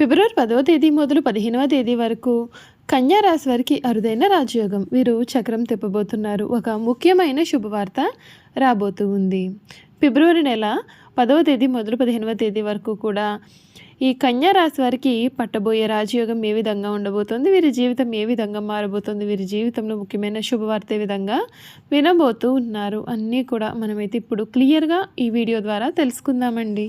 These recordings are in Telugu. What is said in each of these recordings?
ఫిబ్రవరి పదవ తేదీ మొదలు పదిహేనవ తేదీ వరకు కన్యారాశి వారికి అరుదైన రాజయోగం. వీరు చక్రం తిప్పబోతున్నారు. ఒక ముఖ్యమైన శుభవార్త రాబోతూ ఉంది. ఫిబ్రవరి నెల పదవ తేదీ మొదలు పదిహేనవ తేదీ వరకు కూడా ఈ కన్యా రాశి వారికి పట్టబోయే రాజయోగం ఏ విధంగా ఉండబోతోంది? వీరి జీవితం ఏ విధంగా మారబోతోంది? వీరి జీవితంలో ముఖ్యమైన శుభవార్త ఏ విధంగా వినబోతూ ఉన్నారు? అన్నీ కూడా మనమైతే ఇప్పుడు క్లియర్గా ఈ వీడియో ద్వారా తెలుసుకుందామండి.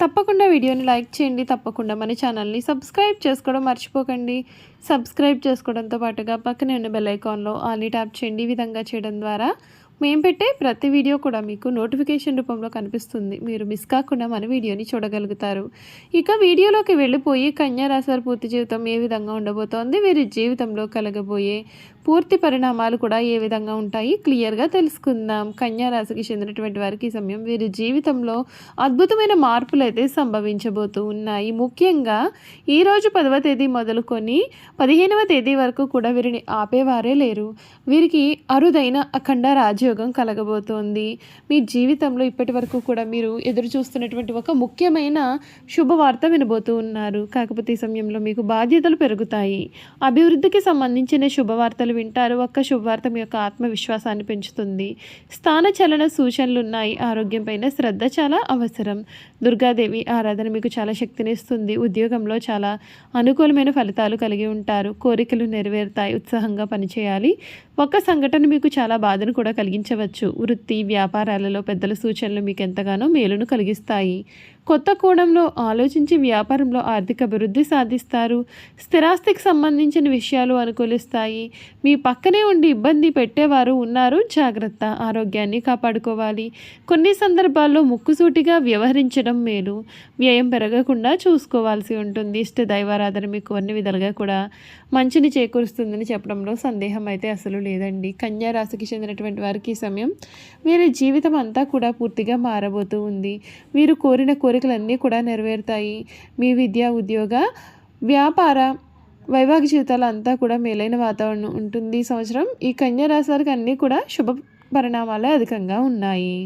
తప్పకుండా వీడియోని లైక్ చేయండి తప్పకుండా మన ఛానల్ని సబ్స్క్రైబ్ చేసుకోవడం మర్చిపోకండి. సబ్స్క్రైబ్ చేసుకోవడంతో పాటుగా పక్కనే ఉన్న బెల్ ఐకాన్లో ఆల్ని ట్యాప్ చేయండి. ఈ విధంగా చేయడం ద్వారా మేము పెట్టే ప్రతి వీడియో కూడా మీకు నోటిఫికేషన్ రూపంలో కనిపిస్తుంది. మీరు మిస్ కాకుండా మన వీడియోని చూడగలుగుతారు. ఇక వీడియోలోకి వెళ్ళిపోయి కన్యా రాశి వారి పూర్తి జీవితం ఏ విధంగా ఉండబోతోంది వీరి జీవితంలో కలగబోయే పూర్తి పరిణామాలు కూడా ఏ విధంగా ఉంటాయి? క్లియర్గా తెలుసుకుందాం. కన్యా రాశికి చెందినటువంటి వారికి ఈ సమయం వీరి జీవితంలో అద్భుతమైన మార్పులు అయితే సంభవించబోతూ ఉన్నాయి. ముఖ్యంగా ఈరోజు పదవ తేదీ మొదలుకొని పదిహేనవ తేదీ వరకు కూడా వీరిని ఆపేవారే లేరు. వీరికి అరుదైన అఖండ రాజయోగం కలగబోతోంది. మీ జీవితంలో ఇప్పటి వరకు కూడా మీరు ఎదురు చూస్తున్నటువంటి ఒక ముఖ్యమైన శుభవార్త వినబోతూ ఉన్నారు. కాకపోతే ఈ సమయంలో మీకు బాధ్యతలు పెరుగుతాయి. అభివృద్ధికి సంబంధించిన శుభవార్తలు వింటారు. ఒక్క శుభవార్త మీ యొక్క ఆత్మవిశ్వాసాన్ని పెంచుతుంది. స్థాన చలన సూచనలు ఉన్నాయి. ఆరోగ్యంపైన శ్రద్ధ చాలా అవసరం. దుర్గాదేవి ఆరాధన మీకు చాలా శక్తినిస్తుంది. ఉద్యోగంలో చాలా అనుకూలమైన ఫలితాలు కలిగి ఉంటారు. కోరికలు నెరవేరుతాయి. ఉత్సాహంగా పనిచేయాలి. ఒక్క సంఘటన మీకు చాలా బాధను కూడా కలిగించవచ్చు. వృత్తి వ్యాపారాలలో పెద్దల సూచనలు మీకు ఎంతగానో మేలును కలిగిస్తాయి. కొత్త కోణంలో ఆలోచించి వ్యాపారంలో ఆర్థిక అభివృద్ధి సాధిస్తారు. స్థిరాస్తికి సంబంధించిన విషయాలు అనుకూలిస్తాయి. మీ పక్కనే ఉండి ఇబ్బంది పెట్టేవారు ఉన్నారు. జాగ్రత్త ఆరోగ్యాన్ని కాపాడుకోవాలి. కొన్ని సందర్భాల్లో ముక్కుసూటిగా వ్యవహరించడం మేలు. వ్యయం పెరగకుండా చూసుకోవాల్సి ఉంటుంది. ఇష్ట దైవారాధన మీకు అన్ని విధాలుగా కూడా మంచిని చేకూరుస్తుందని చెప్పడంలో సందేహం అయితే అసలు లేదండి. కన్యా రాశికి చెందినటువంటి వారికి ఈ సమయం వీరి జీవితం అంతా కూడా పూర్తిగా మారబోతూ ఉంది. వీరు కోరిన కోరికలన్నీ కూడా నెరవేరుతాయి. మీ విద్య ఉద్యోగ వ్యాపార వైవాహిక జీవితాలు అంతా కూడా మేలైన వాతావరణం ఉంటుంది. ఈ సంవత్సరం ఈ కన్యా రాశి వారికి అన్నీ కూడా శుభ పరిణామాలే అధికంగా ఉన్నాయి.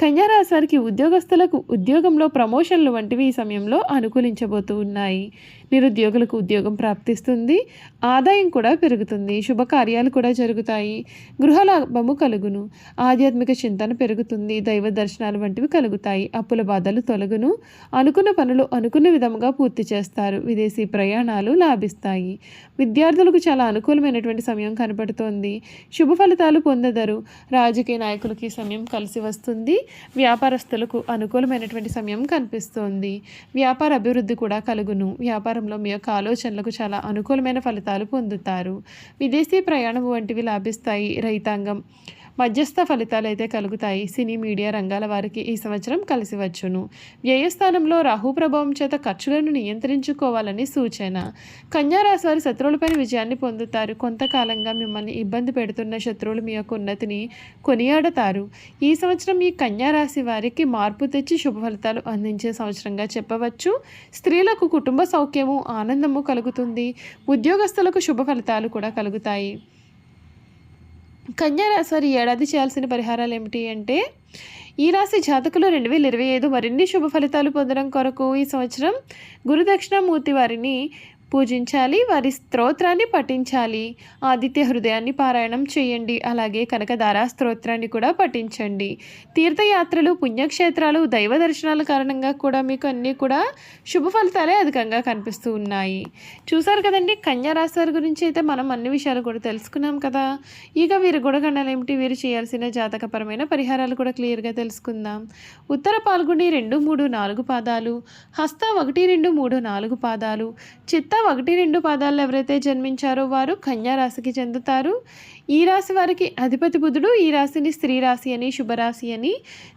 కన్యా వారికి ఉద్యోగస్తులకు ఉద్యోగంలో ప్రమోషన్లు వంటివి ఈ సమయంలో అనుకూలించబోతూ ఉన్నాయి. నిరుద్యోగులకు ఉద్యోగం ప్రాప్తిస్తుంది. ఆదాయం కూడా పెరుగుతుంది. శుభకార్యాలు కూడా జరుగుతాయి. గృహ లాభము కలుగును. ఆధ్యాత్మిక చింతన పెరుగుతుంది. దైవ దర్శనాలు వంటివి కలుగుతాయి. అప్పుల బాధలు తొలగును. అనుకున్న పనులు అనుకున్న విధముగా పూర్తి చేస్తారు. విదేశీ ప్రయాణాలు లాభిస్తాయి. విద్యార్థులకు చాలా అనుకూలమైనటువంటి సమయం కనపడుతోంది. శుభ ఫలితాలు పొందదరు. రాజకీయ నాయకులకి సమయం కలిసి వస్తుంది. వ్యాపారస్తులకు అనుకూలమైనటువంటి సమయం కనిపిస్తోంది. వ్యాపార అభివృద్ధి కూడా కలుగును. వ్యాపారంలో మీ యొక్క ఆలోచనలకు చాలా అనుకూలమైన ఫలితాలు పొందుతారు. విదేశీ ప్రయాణం వంటివి లాభిస్తాయి. రైతాంగం మధ్యస్థ ఫలితాలు అయితే కలుగుతాయి. సినీ మీడియా రంగాల వారికి ఈ సంవత్సరం కలిసి వచ్చును. వ్యయస్థానంలో రాహు ప్రభావం చేత ఖర్చులను నియంత్రించుకోవాలని సూచన. కన్యా రాశి వారి శత్రువులపైన విజయాన్ని పొందుతారు. కొంతకాలంగా మిమ్మల్ని ఇబ్బంది పెడుతున్న శత్రువులు మీ యొక్క ఉన్నతిని కొనియాడతారు. ఈ సంవత్సరం ఈ కన్యారాశి వారికి మార్పు తెచ్చి శుభ ఫలితాలు అందించే సంవత్సరంగా చెప్పవచ్చు. స్త్రీలకు కుటుంబ సౌఖ్యము ఆనందము కలుగుతుంది. ఉద్యోగస్తులకు శుభ ఫలితాలు కూడా కలుగుతాయి. కన్యా రాశి వారి ఏడాది చేయాల్సిన పరిహారాలు ఏమిటి అంటే ఈ రాశి జాతకులు రెండు వేల ఇరవై ఐదు మరిన్ని శుభ ఫలితాలు పొందడం కొరకు ఈ సంవత్సరం గురుదక్షిణామూర్తి వారిని పూజించాలి వారి స్తోత్రాన్ని పఠించాలి. ఆదిత్య హృదయాన్ని పారాయణం చేయండి అలాగే కనకదార స్తోత్రాన్ని కూడా పఠించండి. తీర్థయాత్రలు పుణ్యక్షేత్రాలు దైవ దర్శనాల కారణంగా కూడా మీకు అన్నీ కూడా శుభ ఫలితాలే అధికంగా కనిపిస్తూ ఉన్నాయి. చూసారు కదండి కన్యా రాశి వారి గురించి అయితే మనం అన్ని విషయాలు కూడా తెలుసుకున్నాం కదా. ఇక వీరి గుణగణాలు ఏమిటి? వీరు చేయాల్సిన జాతకపరమైన పరిహారాలు కూడా క్లియర్గా తెలుసుకుందాం. ఉత్తర పాల్గొని రెండు మూడు నాలుగు పాదాలు హస్త ఒకటి రెండు మూడు నాలుగు పాదాలు చిత్త ఒకటి రెండు పాదాలు ఎవరైతే జన్మించారో వారు కన్యా రాశికి చెందుతారు. ఈ రాశి వారికి అధిపతి బుధుడు ఈ రాశిని స్త్రీ రాశి అని శుభరాశి అని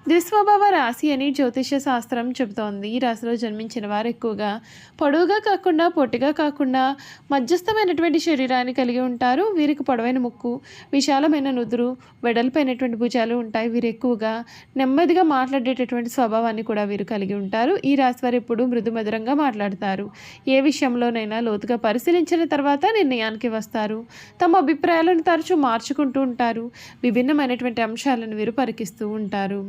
ద్విస్వభావ రాశి అని జ్యోతిష శాస్త్రం చెబుతోంది. ఈ రాశిలో జన్మించిన వారు ఎక్కువగా పొడవుగా కాకుండా పొట్టిగా కాకుండా మధ్యస్థమైనటువంటి శరీరాన్ని కలిగి ఉంటారు. వీరికి పొడవైన ముక్కు విశాలమైన నుదురు వెడల్పైనటువంటి భుజాలు ఉంటాయి. వీరు ఎక్కువగా నెమ్మదిగా మాట్లాడేటటువంటి స్వభావాన్ని కూడా వీరు కలిగి ఉంటారు. ఈ రాశి వారు ఎప్పుడు మృదు మధురంగా మాట్లాడతారు. ఏ విషయంలోనైనా లోతుగా పరిశీలించిన తర్వాత నిర్ణయానికి వస్తారు. తమ అభిప్రాయాలను తరచూ మార్చుకుంటూ ఉంటారు. విభిన్నమైనటువంటి అంశాలను వీరు పరికిస్తూ ఉంటారు.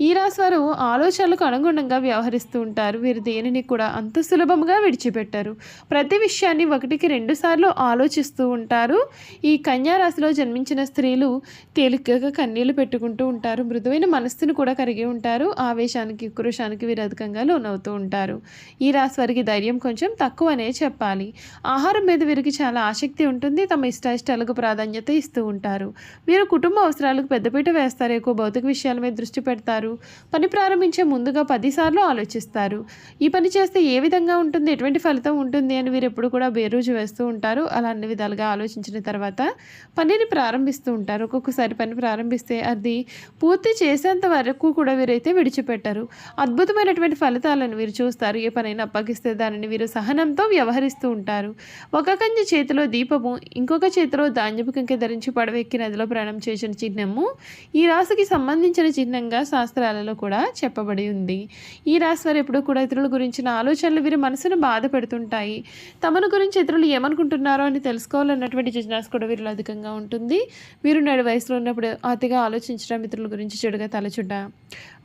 ఈ రాశి వారు ఆలోచనలకు అనుగుణంగా వ్యవహరిస్తూ ఉంటారు. వీరు దేనిని కూడా అంత సులభంగా విడిచిపెట్టారు. ప్రతి విషయాన్ని ఒకటికి రెండు సార్లు ఆలోచిస్తూ ఉంటారు. ఈ కన్యా రాశిలో జన్మించిన స్త్రీలు తేలికగా కన్నీళ్ళు పెట్టుకుంటూ ఉంటారు. మృదువైన మనస్సును కూడా కలిగి ఉంటారు. ఆవేశానికి ఉక్రోషానికి వీరు అధికంగా లోనవుతూ ఉంటారు. ఈ రాశి వారికి ధైర్యం కొంచెం తక్కువనే చెప్పాలి. ఆహారం మీద వీరికి చాలా ఆసక్తి ఉంటుంది. తమ ఇష్టాయిష్టాలకు ప్రాధాన్యత ఇస్తూ ఉంటారు. వీరు కుటుంబ అవసరాలకు పెద్దపీట వేస్తారు. ఎక్కువ భౌతిక విషయాల మీద దృష్టి పెడతారు. పని ప్రారంభించే ముందుగా పదిసార్లు ఆలోచిస్తారు. ఈ పని చేస్తే ఏ విధంగా ఉంటుంది ఎటువంటి ఫలితం ఉంటుంది అని వీరు ఎప్పుడు కూడా బేరోజు వేస్తూ ఉంటారు. అలా అన్ని విధాలుగా ఆలోచించిన తర్వాత పనిని ప్రారంభిస్తూ ఉంటారు. ఒక్కొక్కసారి పని ప్రారంభిస్తే అది పూర్తి చేసేంత వరకు కూడా వీరైతే విడిచిపెట్టరు. అద్భుతమైనటువంటి ఫలితాలను వీరు చూస్తారు. ఏ పనైనా అప్పగిస్తే దానిని వీరు సహనంతో వ్యవహరిస్తూ ఉంటారు. ఒక కంచె చేతిలో దీపము ఇంకొక చేతిలో ధాన్యపు కంకె ధరించి పడవెక్కి నదిలో ప్రయాణం చేసిన చిహ్నము ఈ రాశికి సంబంధించిన చిహ్నంగా శాస్త్రాలలో కూడా చెప్పబడి ఉంది. ఈ రాశి వారు ఎప్పుడూ కూడా ఇతరుల గురించిన ఆలోచనలు వీరి మనసును బాధ పెడుతుంటాయి. తమను గురించి ఇతరులు ఏమనుకుంటున్నారో అని తెలుసుకోవాలన్నటువంటి జిజ్ఞాస కూడా వీరిలో అధికంగా ఉంటుంది. వీరు నడు వయసులో ఉన్నప్పుడు అతిగా ఆలోచించడం ఇతరుల గురించి చెడుగా తలచుట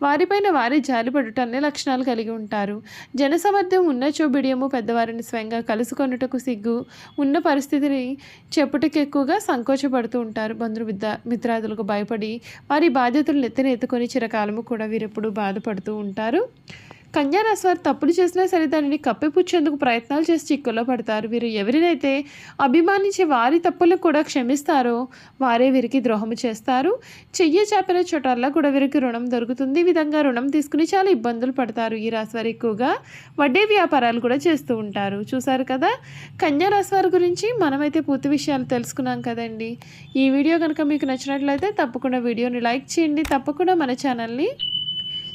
వారిపైన వారి జాలిపడుట అనే లక్షణాలు కలిగి ఉంటారు. జనసమర్థం ఉన్న చోబిడియము పెద్దవారిని స్వయంగా కలుసుకొనుటకు సిగ్గు ఉన్న పరిస్థితిని చెప్పుటకు ఎక్కువగా సంకోచపడుతూ ఉంటారు. బంధువు మిత్రాదులకు భయపడి వారి బాధ్యతలు నెత్తిన ఎత్తుకొని కాలము కూడా వీరెప్పుడు బాధపడుతూ ఉంటారు. కన్యారాశి వారు తప్పులు చేసినా సరే దానిని కప్పిపుచ్చేందుకు ప్రయత్నాలు చేసి చిక్కుల్లో పడతారు. వీరు ఎవరినైతే అభిమానించే వారి తప్పులకు కూడా క్షమిస్తారో వారే వీరికి ద్రోహము చేస్తారు. చెయ్యి చాపిన చోటల్లా కూడా వీరికి రుణం దొరుకుతుంది. ఈ విధంగా రుణం తీసుకుని చాలా ఇబ్బందులు పడతారు. ఈ రాశి వారు ఎక్కువగా వడ్డీ వ్యాపారాలు కూడా చేస్తూ ఉంటారు. చూసారు కదా? కన్యా రాశి వారి గురించి మనమైతే పూర్తి విషయాలు తెలుసుకున్నాం కదండి. ఈ వీడియో కనుక మీకు నచ్చినట్లయితే తప్పకుండా వీడియోని లైక్ చేయండి. తప్పకుండా మన ఛానల్ని